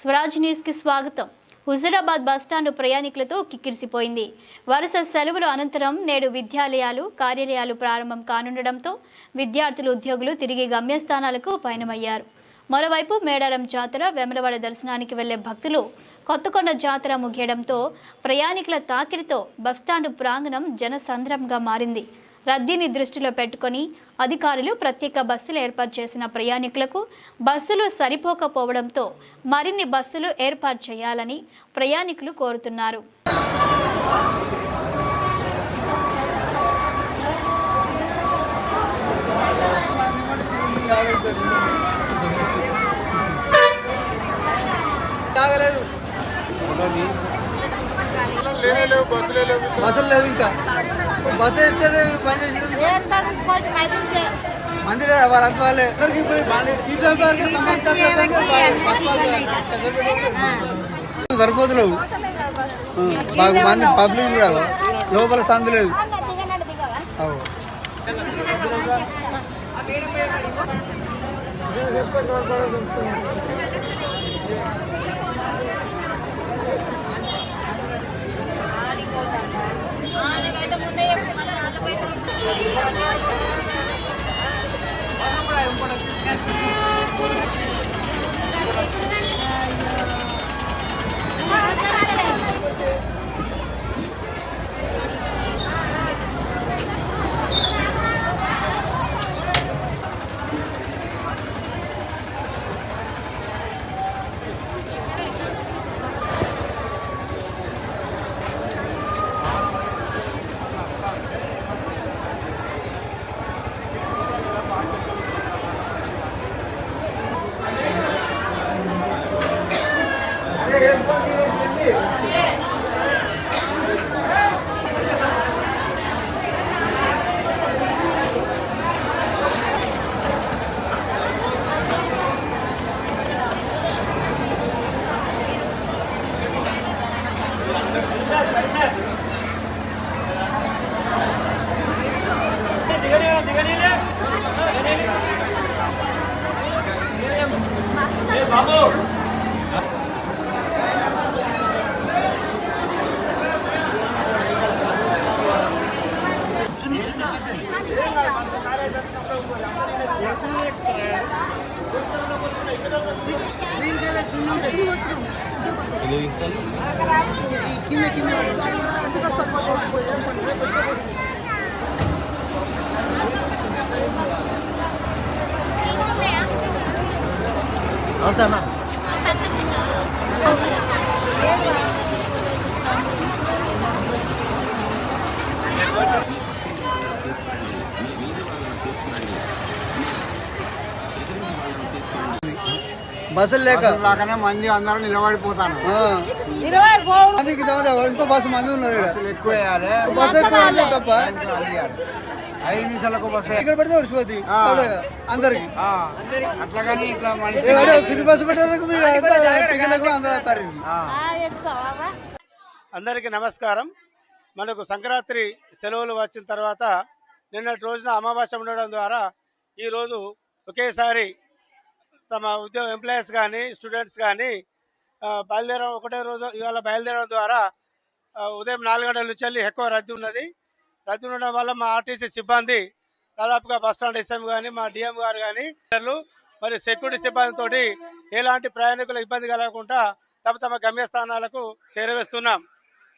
స్వరాజ్ న్యూస్కి స్వాగతం. హుజురాబాద్ బస్టాండ్ ప్రయాణికులతో కిక్కిరిసిపోయింది. వరుస సెలవుల అనంతరం నేడు విద్యాలయాలు కార్యాలయాలు ప్రారంభం కానుండడంతో విద్యార్థులు ఉద్యోగులు తిరిగి గమ్యస్థానాలకు పయనమయ్యారు. మరోవైపు మేడారం జాతర వెమలవాడ దర్శనానికి వెళ్ళే భక్తులు కొత్తకొండ జాతర ముగియడంతో ప్రయాణికుల తాకిడితో బస్టాండ్ ప్రాంగణం జనసంద్రంగా మారింది. రద్దీని దృష్టిలో పెట్టుకొని అధికారులు ప్రత్యేక బస్సులు ఏర్పాటు చేసిన ప్రయాణికులకు బస్సులు సరిపోకపోవడంతో మరిన్ని బస్సులు ఏర్పాటు చేయాలని ప్రయాణికులు కోరుతున్నారు. బస్సులు లేవు ఇంకా. బస్సు వేస్తే మంది వాళ్ళంతా వాళ్ళే అందరికి ఇప్పుడు సీట్ల సరిపోతులేవు. బాగా మంది పబ్లిక్ కూడా లోపల సందు లేదు. అవు. Vamos! అవసరమా బస్సులు లేక. లాగానే మంది అందరూ నిలబడిపోతాను ఇంకో బస్సు మంది ఉన్నారు ఎక్కువ వేయాలి. బస్సు ఎక్కువ తప్ప. ఐదు నిమిషాలకు బస్సు ఇక్కడ పెడితే ఆ. అందరికి. అట్లా కానీ ఇట్లా ఫ్రీ బస్సు పెట్టడానికి మీరు అందరూ వస్తారు. అందరికీ నమస్కారం. మనకు సంక్రాంతి సెలవులు వచ్చిన తర్వాత నిన్నటి రోజున అమావాస్య ఉండడం ద్వారా ఈరోజు ఒకేసారి తమ ఉద్యోగ ఎంప్లాయీస్ కానీ స్టూడెంట్స్ కానీ బయలుదేరడం ఒకటే రోజు ఇవాళ బయలుదేరడం ద్వారా ఉదయం నాలుగు గంటల నుంచి వెళ్ళి ఎక్కువ రద్దీ ఉన్నది. రద్దీ ఉండడం వల్ల మా ఆర్టీసీ సిబ్బంది దాదాపుగా బస్ స్టాండ్ ఎస్ఎం కానీ మా డిఎం గారు కానీ ఇతరులు మరియు సెక్యూరిటీ సిబ్బందితో ఎలాంటి ప్రయాణికుల ఇబ్బంది కలగకుండా తమ తమ గమ్యస్థానాలకు చేరవేస్తున్నాం.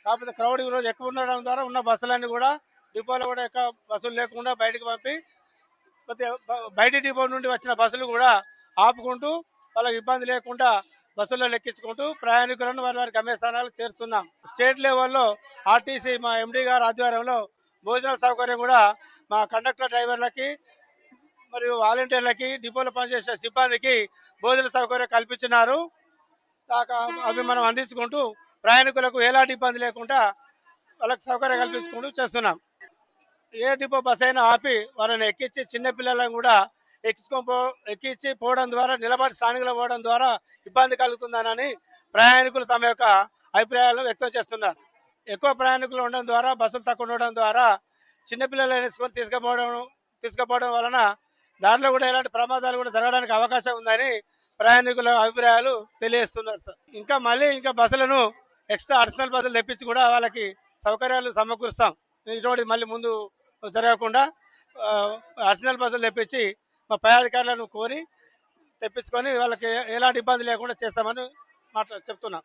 కాకపోతే క్రౌడ్ ఈరోజు ఎక్కువ ఉండడం ద్వారా ఉన్న బస్సులన్నీ కూడా డిపోలో కూడా ఎక్కువ బస్సులు లేకుండా బయటకు పంపి బయట డిపో నుండి వచ్చిన బస్సులు కూడా ఆపుకుంటూ వాళ్ళకి ఇబ్బంది లేకుండా బస్సుల్లో లెక్కించుకుంటూ ప్రయాణికులను వారి వారి గమ్యస్థానాలకు చేరుస్తున్నాం. స్టేట్ లెవెల్లో ఆర్టీసీ మా ఎండీ గారి ఆధ్వర్యంలో భోజన సౌకర్యం కూడా మా కండక్టర్ డ్రైవర్లకి మరియు వాలంటీర్లకి డిపోలో పనిచేసే సిబ్బందికి భోజన సౌకర్యం కల్పించినారు. అవి మనం అందించుకుంటూ ప్రయాణికులకు ఎలాంటి ఇబ్బంది లేకుండా వాళ్ళకి సౌకర్యం కల్పించుకుంటూ చేస్తున్నాం. ఏ డిపో బస్ అయినా ఆపి వారిని ఎక్కించి చిన్నపిల్లలను కూడా ఎక్కించుకొని పో ఎక్కించి పోవడం ద్వారా నిలబడి స్థానికులు పోవడం ద్వారా ఇబ్బంది కలుగుతుందనని ప్రయాణికులు తమ యొక్క అభిప్రాయాలను వ్యక్తం చేస్తున్నారు. ఎక్కువ ప్రయాణికులు ఉండడం ద్వారా బస్సులు తక్కువ ఉండడం ద్వారా చిన్నపిల్లలు వేసుకొని తీసుకుపోవడం తీసుకుపోవడం వలన దారిలో కూడా ఎలాంటి ప్రమాదాలు కూడా జరగడానికి అవకాశం ఉందని ప్రయాణికుల అభిప్రాయాలు తెలియజేస్తున్నారు సార్. ఇంకా మళ్ళీ ఇంకా బస్సులను ఎక్స్ట్రా అడిషనల్ బస్సులు తెప్పించి కూడా వాళ్ళకి సౌకర్యాలు సమకూరుస్తాం. ఇటువంటి మళ్ళీ ముందు జరగకుండా అడిషనల్ బస్సులు తెప్పించి మా పై అధికారులను కోరి తెప్పించుకొని వాళ్ళకి ఎలాంటి ఇబ్బంది లేకుండా చేస్తామని మాట్లా చెప్తున్నాం.